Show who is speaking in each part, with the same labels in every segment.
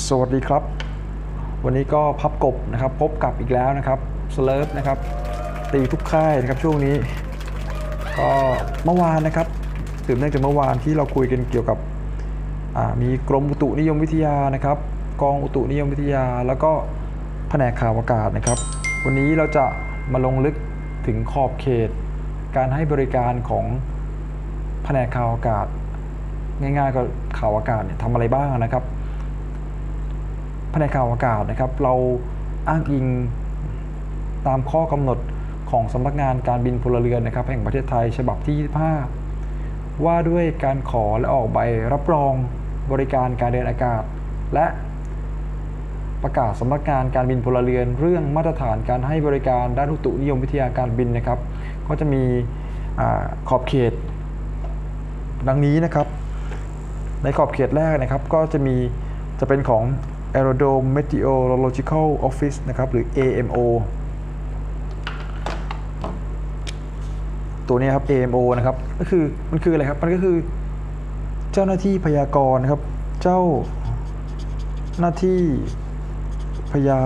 Speaker 1: สวัสดีครับ วันนี้ก็พับกบนะครับพบกับอีกแล้วนะครับสเลิฟนะครับตีทุกค่ายนะครับช่วงนี้ ก็เมื่อวานนะครับสืบเนื่องจากเมื่อวานที่เราคุยกันเกี่ยวกับมีกรมอุตุนิยมวิทยานะครับ กองอุตุนิยมวิทยา แล้วก็แผนกข่าวอากาศนะครับ วันนี้เราจะมาลงลึกถึงขอบเขต การให้บริการของแผนกข่าวอากาศ ง่ายๆก็ข่าวอากาศเนี่ยทำอะไรบ้างนะครับ แผนกข่าวอากาศนะครับ เราอ้างอิงตามข้อกำหนดของสำนักงานการบินพลเรือนนะครับ แห่งประเทศไทยฉบับที่ 25 ว่าด้วยการขอและออกใบรับรองบริการการเดินอากาศ และประกาศสำนักงานการบินพลเรือน เรื่องมาตรฐานการให้บริการด้านอุตุนิยมวิทยาการบินนะครับ ก็จะมีอขอบเขต ดังนี้นะครับ ในขอบเขตแรกนะครับก็จะมีจะเป็นของ Aerodrome Meteorological Office นะครับ หรือ AMO ตัวนี้ครับ AMO นะครับ ก็คือมันคืออะไรครับ มันก็คือ เจ้าหน้าที่พยากรณ์นะครับ เจ้าหน้าที่พยา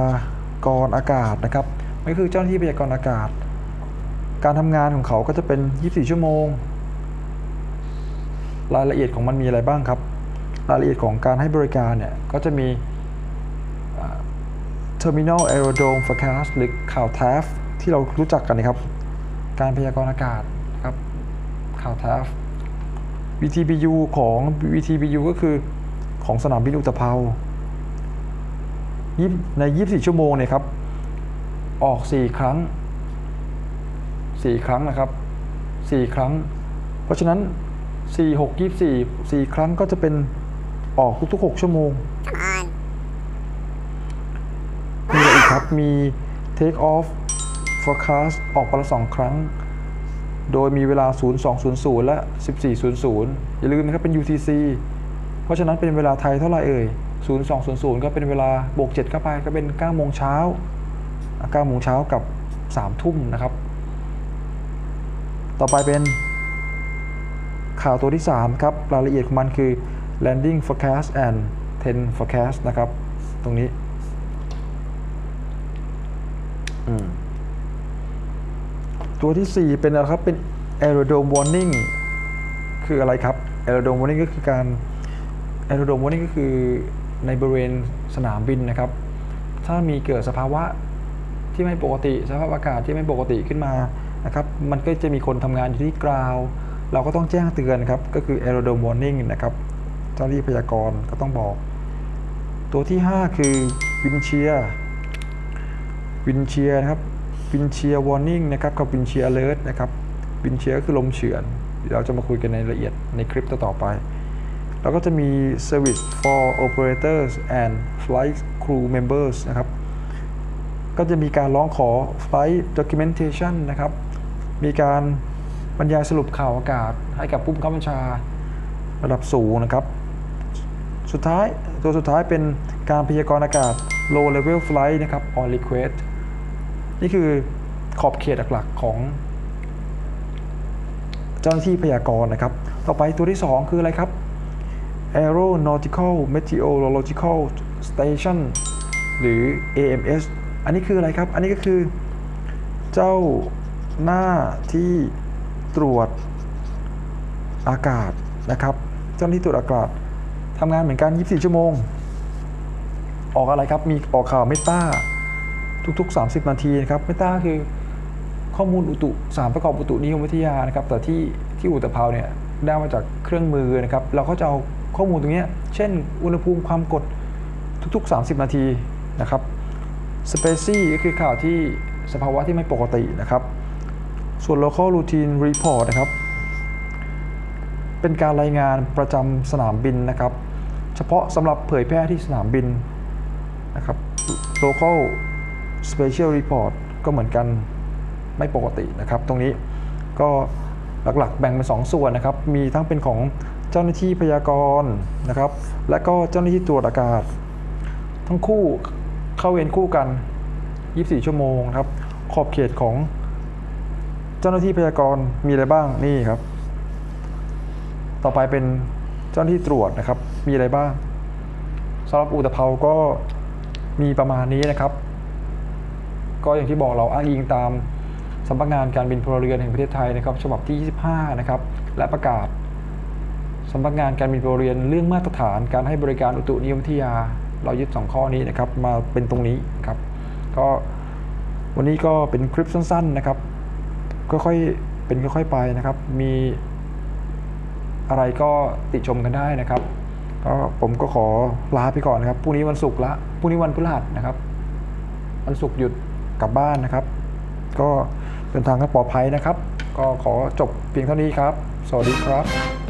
Speaker 1: กรณ์อากาศนะครับมันก็คือเจ้าหน้าที่พยากรณ์อากาศ การทำงานของเขาก็จะเป็น 24 ชั่วโมง รายละเอียดของมันมีอะไรบ้างครับ รายละเอียดของการให้บริการเนี่ยก็จะมี Terminal Aerodrome Forecast หรือข่าว TAF ที่เรารู้จักกันนะครับ การพยากรณ์อากาศครับข่าว TAF VTBU ของ VTBU ก็คือของสนามบินอุตภเปายี่ใน 24 ชั่วโมงเนี่ยครับ ออก 4 ครั้ง 4 ครั้งนะครับ 4 ครั้ง เพราะฉะนั้น 4 6 24 4 ครั้งก็จะเป็นออกทุกๆ 6 ชั่วโมง มี take off forecast ออกวันละสองครั้ง โดยมีเวลา 0200 และ 1400 อย่าลืมนะครับ เป็น UTC เพราะฉะนั้นเป็นเวลาไทยเท่าไหร่เอ่ย 0200 ก็เป็นเวลาบวก 7 เข้าไปก็เป็น9โมงเช้า9โมงเช้ากับ 3 ทุ่มนะครับ ต่อไปเป็นข่าวตัวที่ 3 ครับ รายละเอียดของมันคือ landing forecast and ten forecast นะครับ ตรงนี้อืม ตัวที่ 4 เป็นอะไรครับเป็น aerodrome warning คืออะไรครับ aerodrome warning ก็คือการ aerodrome warning ก็คือในบริเวณสนามบินนะครับ ถ้ามีเกิดสภาวะที่ไม่ปกติ สภาพอากาศที่ไม่ปกติขึ้นมานะครับ มันก็จะมีคนทำงานอยู่ที่กราว เราก็ต้องแจ้งเตือนครับ ก็คือ aerodrome warning นะครับ เจ้าหน้าที่พยากรณ์ก็ต้องบอก ตัวที่ 5 คือ wind shear shear นะครับ wind shear warning นะครับกับ wind shear alert นะครับ wind shear ก็คือลมเฉือนเราจะมาคุยกันในละเอียดในคลิปต่อไป แล้วก็จะมี service for operators and flight crew members นะครับก็จะมีการร้องขอ flight documentation นะครับ มีการบรรยายสรุปข่าวอากาศให้กับผู้บังคับบัญชาระดับสูงนะครับ สุดท้ายตัวสุดท้ายเป็นการพยากรณ์อากาศ low level flight นะครับ on request นี่คือขอบเขตหลักๆของ เจ้าหน้าที่พยากรณ์นะครับ ต่อไปตัวที่ 2 คืออะไรครับ Aeronautical Meteorological Station หรือ AMS อันนี้คืออะไรครับ อันนี้ก็คือเจ้าหน้าที่ตรวจอากาศนะครับ เจ้าหน้าที่ตรวจอากาศทำงานเหมือนกัน 24 ชั่วโมง ออกอะไรครับ มีออกข่าวเมตา ทุก ๆ 30 นาทีนะครับเมตาคือข้อมูลอุตุสารประกอบอุตุนิยมวิทยานะครับแต่ที่ที่อุตภเปาเนี่ยได้มาจากเครื่องมือนะครับเราก็จะเอาข้อมูลตรงนี้เช่น อุณหภูมิความกดทุก ๆ 30 นาทีนะครับสเปซี่ก็คือข่าวที่สภาวะที่ไม่ปกตินะครับ ส่วน local routine report นะครับ เป็นการรายงานประจำสนามบินนะครับ เฉพาะสำหรับเผยแพร่ที่สนามบินนะครับ local special report ก็เหมือนกันไม่ปกตินะครับ ตรงนี้ก็หลักๆ แบ่งเป็น2ส่วนนะครับ มีทั้งเป็นของเจ้าหน้าที่พยากรณ์นะครับ และก็เจ้าหน้าที่ตรวจอากาศ ทั้งคู่เข้าเวรคู่กัน 24 ชั่วโมงครับ ขอบเขตของเจ้าหน้าที่พยากรณ์มีอะไรบ้างนี่ครับ ต่อไปเป็นเจ้าหน้าที่ตรวจนะครับ มีอะไรบ้างสำหรับอุตภเปาก็มีประมาณนี้นะครับ ก็อย่างที่บอกเราอ้างอิงตามสำนักงานการบินพลเรือนแห่งประเทศไทยนะครับฉบับที่ 25 นะครับ และประกาศสำนักงานการบินพลเรือนเรื่องมาตรฐานการให้บริการอุตุนิยมวิทยา เรายึด 2 ข้อนี้นะครับมาเป็นตรงนี้นครับก็วันนี้ก็เป็นคลิปสั้น ๆนะครับค่อยๆเป็นค่อยๆไปนะครับ มีอะไรก็ติชมกันได้นะครับก็ผมก็ขอลาไปก่อนนะครับพรุ่งนี้วันศุกร์ละพรุ่งนี้วันพฤหัสนะครับ วันศุกร์หยุด กลับบ้านนะครับ ก็เดินทางกันปลอดภัยนะครับ ก็ขอจบเพียงเท่านี้ครับ สวัสดีครับ